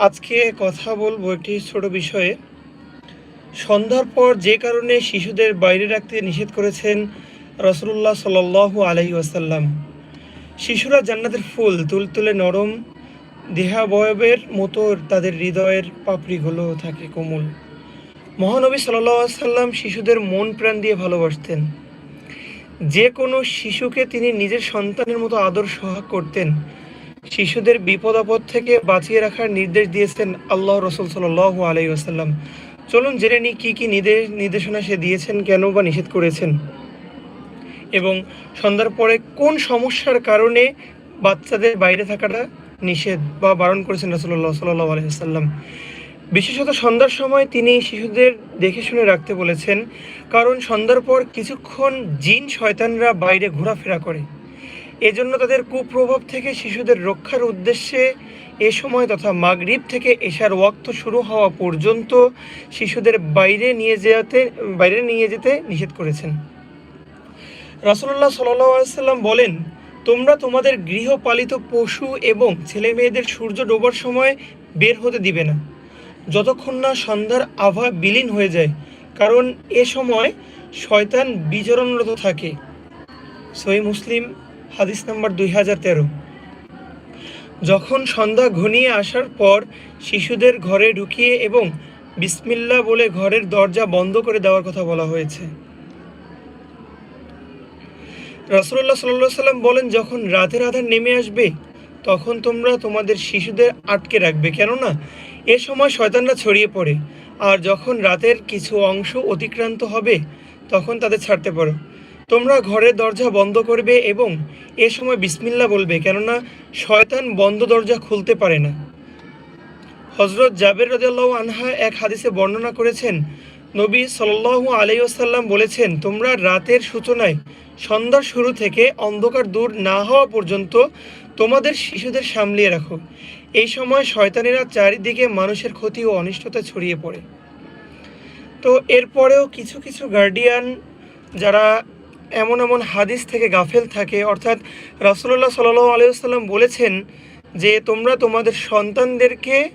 আজকে কথা বলব একটি ছোট বিষয়ে। সন্ধ্যার পর যে কারণে শিশুদের বাইরে রাখতে নিষেধ করেছেন রসুল্লাহ সাল্লু আলহি ওয়াসাল্লাম। শিশুরা জান্নাতের ফুল তুলতুলে নরম দেহাবয়বের মতো তাদের হৃদয়ের পাপড়িগুলো থাকে কোমল। মহানবী সাল্লাহ সাল্লাম শিশুদের মন প্রাণ দিয়ে ভালোবাসতেন। যে কোনো শিশুকে তিনি নিজের সন্তানের মতো আদর সোহাগ করতেন। শিশুদের বিপদ আপদ থেকে বাঁচিয়ে রাখার নির্দেশ দিয়েছেন আল্লাহ রসুল সাল্লাহ আলাই আসাল্লাম চলুন জেনে নিই কী কী নির্দেশ, নির্দেশনা সে দিয়েছেন, কেন বা নিষেধ করেছেন। এবং সন্ধ্যার পরে কোন সমস্যার কারণে বাচ্চাদের বাইরে থাকাটা নিষেধ বা বারণ করেছেন রসুল্লাহ সাল্লাহ আলহিহাল্লাম বিশেষত সন্ধ্যার সময় তিনি শিশুদের দেখে শুনে রাখতে বলেছেন, কারণ সন্ধ্যার পর কিছুক্ষণ জিন শয়তানরা বাইরে ঘোরাফেরা করে। এজন্য তাদের কুপ্রভাব থেকে শিশুদের রক্ষার উদ্দেশ্যে এ সময় তথা মাগরিব থেকে এশার ওয়াক্ত শুরু হওয়া পর্যন্ত শিশুদের বাইরে নিয়ে যেতে, বাইরে নিয়ে যেতে নিষেধ করেছেন। রাসুল্লাহ সাল্লাম বলেন, তোমরা তোমাদের গৃহপালিত পশু এবং ছেলে মেয়েদের সূর্য ডোবার সময় বের হতে দিবে না। যতক্ষণ না সন্ধ্যার আভা বিলীন হয়ে যায়, কারণ এ সময় শয়তান বিচরণরত থাকে। সই মুসলিম হাদিস নাম্বার দুই হাজার তেরো। যখন সন্ধ্যা ঘনিয়ে আসার পর শিশুদের ঘরে ঢুকিয়ে এবং বিসমিল্লা বলে ঘরের দরজা বন্ধ করে দেওয়ার কথা বলা হয়েছে। রাসুল্লাহ সাল্লাহ সাল্লাম বলেন, যখন রাতের আধার নেমে আসবে, তখন তোমরা তোমাদের শিশুদের আটকে রাখবে। কেননা, এ সময় শয়তানরা ছড়িয়ে পড়ে। আর যখন রাতের কিছু অংশ অতিক্রান্ত হবে, তখন তাদের ছাড়তে পারো। তোমরা ঘরের দরজা বন্ধ করবে এবং এ সময় বিসমিল্লা বলবে, কেননা শয়তান বন্ধ দরজা খুলতে পারে না। হজরত জাবের রাজাল্লাহ আনহা এক হাদিসে বর্ণনা করেছেন, নবী সাল্লাহ আলাইসাল্লাম বলেছেন, তোমরা রাতের সূচনায় সন্ধ্যার শুরু থেকে অন্ধকার দূর না হওয়া পর্যন্ত তোমাদের শিশুদের সামলিয়ে রাখো। এই সময় শয়তানেরা চারিদিকে মানুষের ক্ষতি ও অনিষ্টতা ছড়িয়ে পড়ে। তো এরপরেও কিছু কিছু গার্ডিয়ান যারা এমন এমন হাদিস থেকে গাফেল থাকে। অর্থাৎ রাসুল্লাহ সাল্লু আলিয়াল্লাম বলেছেন যে, তোমরা তোমাদের সন্তানদেরকে